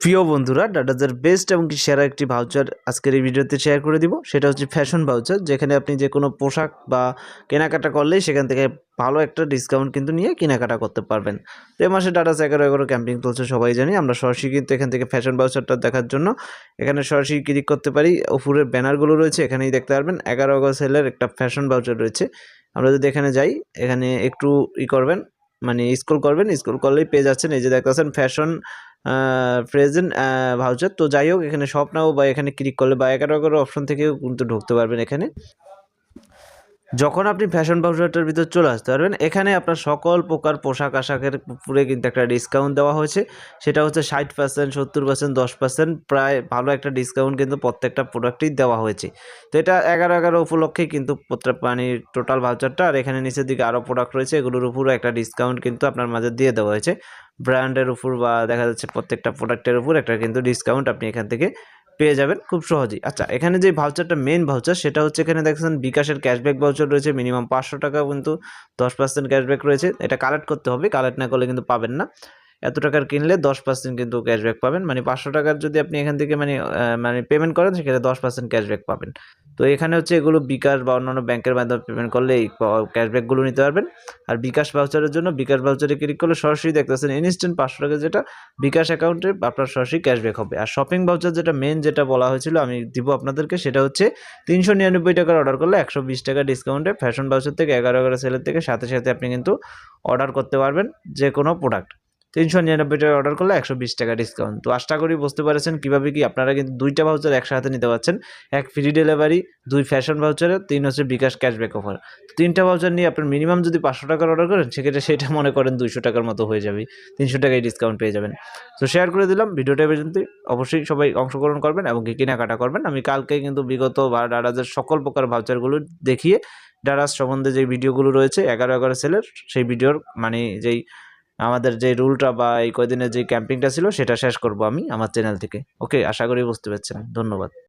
প্রিয় বন্ধুরা ডাটাজের বেস্ট এবং কি সেরা একটি ভাউচার আজকের এই ভিডিওতে শেয়ার করে দিব। সেটা হচ্ছে ফ্যাশন ভাউচার যেখানে আপনি যে কোনো পোশাক বা কেনাকাটা করলেই সেখান থেকে ভালো একটা ডিসকাউন্ট কিন্তু নিয়ে কেনাকাটা করতে পারবেন। তো এ মাসে ডাটাস এগারো এগারো ক্যাম্পিং চলছে, সবাই জানি। আমরা সরাসরি কিন্তু এখান থেকে ফ্যাশন ভাউচারটা দেখার জন্য এখানে সরাসরি ক্লিক করতে পারি। উপরের ব্যানারগুলো রয়েছে, এখানেই দেখতে পারবেন। এগারো এগারো সেলের একটা ফ্যাশন ভাউচার রয়েছে। আমরা যদি এখানে যাই, এখানে একটু ই করবেন মানে স্ক্রল করবেন স্ক্রল করলেই পেয়ে যাচ্ছেন। এই যে দেখতেছেন ফ্যাশন প্রেজেন্ট ভাউচার তো যাই হোক, এখানে সব নাও বা এখানে ক্লিক করলে বা এগারো এগারো অপশন থেকেও কিন্তু ঢুকতে পারবেন এখানে। যখন আপনি ফ্যাশন ভাউচারটার ভিতর চলে আসতে পারবেন, এখানে আপনার সকল প্রকার পোশাক আশাকের উপরে কিন্তু একটা ডিসকাউন্ট দেওয়া হয়েছে। সেটা হচ্ছে ষাট পার্সেন্ট সত্তর পার্সেন্ট দশ পার্সেন্ট প্রায় ভালো একটা ডিসকাউন্ট কিন্তু প্রত্যেকটা প্রোডাক্টেই দেওয়া হয়েছে। তো এটা এগারো এগারো উপলক্ষেই কিন্তু প্রত্যেক মানে টোটাল ভাউচারটা আর এখানে নিচের দিকে আরও প্রোডাক্ট রয়েছে, এগুলোর উপরও একটা ডিসকাউন্ট কিন্তু আপনার মাঝে দিয়ে দেওয়া হয়েছে। ব্র্যান্ডের উপর বা দেখা যাচ্ছে প্রত্যেকটা প্রোডাক্টের উপর একটা কিন্তু ডিসকাউন্ট আপনি এখান থেকে পেয়ে যাবেন খুব সহজেই। আচ্ছা এখানে যে ভাউচারটা মেন ভাউচার সেটা হচ্ছে এখানে দেখছেন বিকাশের ক্যাশব্যাক ভাউচার রয়েছে মিনিমাম পাঁচশো টাকা কিন্তু দশ পার্সেন্ট ক্যাশব্যাক রয়েছে। এটা কালেক্ট করতে হবে কালেক্ট না করলে কিন্তু পাবেন না। এত টাকার কিনলে দশ পার্সেন্ট কিন্তু ক্যাশব্যাক পাবেন। মানে পাঁচশো টাকার যদি আপনি এখান থেকে মানে মানে পেমেন্ট করেন, সেক্ষেত্রে দশ পার্সেন্ট ক্যাশব্যাক পাবেন। তো এখানে হচ্ছে এগুলো বিকাশ বা অন্যান্য ব্যাংকের মাধ্যমে পেমেন্ট করলে এই ক্যাশব্যাকগুলো নিতে পারবেন। আর বিকাশ ভাউচারের জন্য বিকাশ ভাউচারে ক্লিক করলে সরাসরি দেখতেছেন ইনস্ট্যান্ট পাঁচশো টাকা যেটা বিকাশ অ্যাকাউন্টে আপনার সরাসরি ক্যাশব্যাক হবে। আর শপিং ভাউচার যেটা মেন যেটা বলা হয়েছিল আমি দিব আপনাদেরকে সেটা হচ্ছে তিনশো নিরানব্বই টাকার অর্ডার করলে একশো বিশ টাকা ডিসকাউন্টে ফ্যাশন ভাউচার থেকে এগারো এগারো সেলের থেকে সাথে সাথে আপনি কিন্তু অর্ডার করতে পারবেন যে কোনো প্রোডাক্ট তিনশো নিরানব্বই টাকা অর্ডার করলে একশো বিশ টাকা ডিসকাউন্ট তো আশা করি বুঝতে পারছেন কীভাবে কি আপনারা কিন্তু দুইটা ভাউচার একসাথে নিতে পারছেন। এক ফ্রি ডেলিভারি দুই ফ্যাশন ভাউচারে তিন হচ্ছে বিকাশ ক্যাশব্যাক অফার তিনটা ভাউচার নিয়ে আপনার মিনিমাম যদি পাঁচশো টাকার অর্ডার করেন, সেক্ষেত্রে সেটা মনে করেন দুইশো টাকার মতো হয়ে যাবে। তিনশো টাকায় ডিসকাউন্ট পেয়ে যাবেন। তো শেয়ার করে দিলাম। ভিডিওটা পর্যন্ত অবশ্যই সবাই অংশগ্রহণ করবেন এবং কেনাকাটা করবেন। আমি কালকে কিন্তু বিগত বা ডারাজের সকল প্রকার ভাউচারগুলো দেখিয়ে ডারাজ সম্বন্ধে যে ভিডিওগুলো রয়েছে, এগারো এগারো সেলের সেই ভিডিওর মানে যেই আমাদের যে রুলটা বা এই কয়দিনের যে ক্যাম্পিংটা ছিল, সেটা শেষ করব আমি আমার চ্যানেল থেকে। ওকে আশা করি বুঝতে পারছেন। ধন্যবাদ।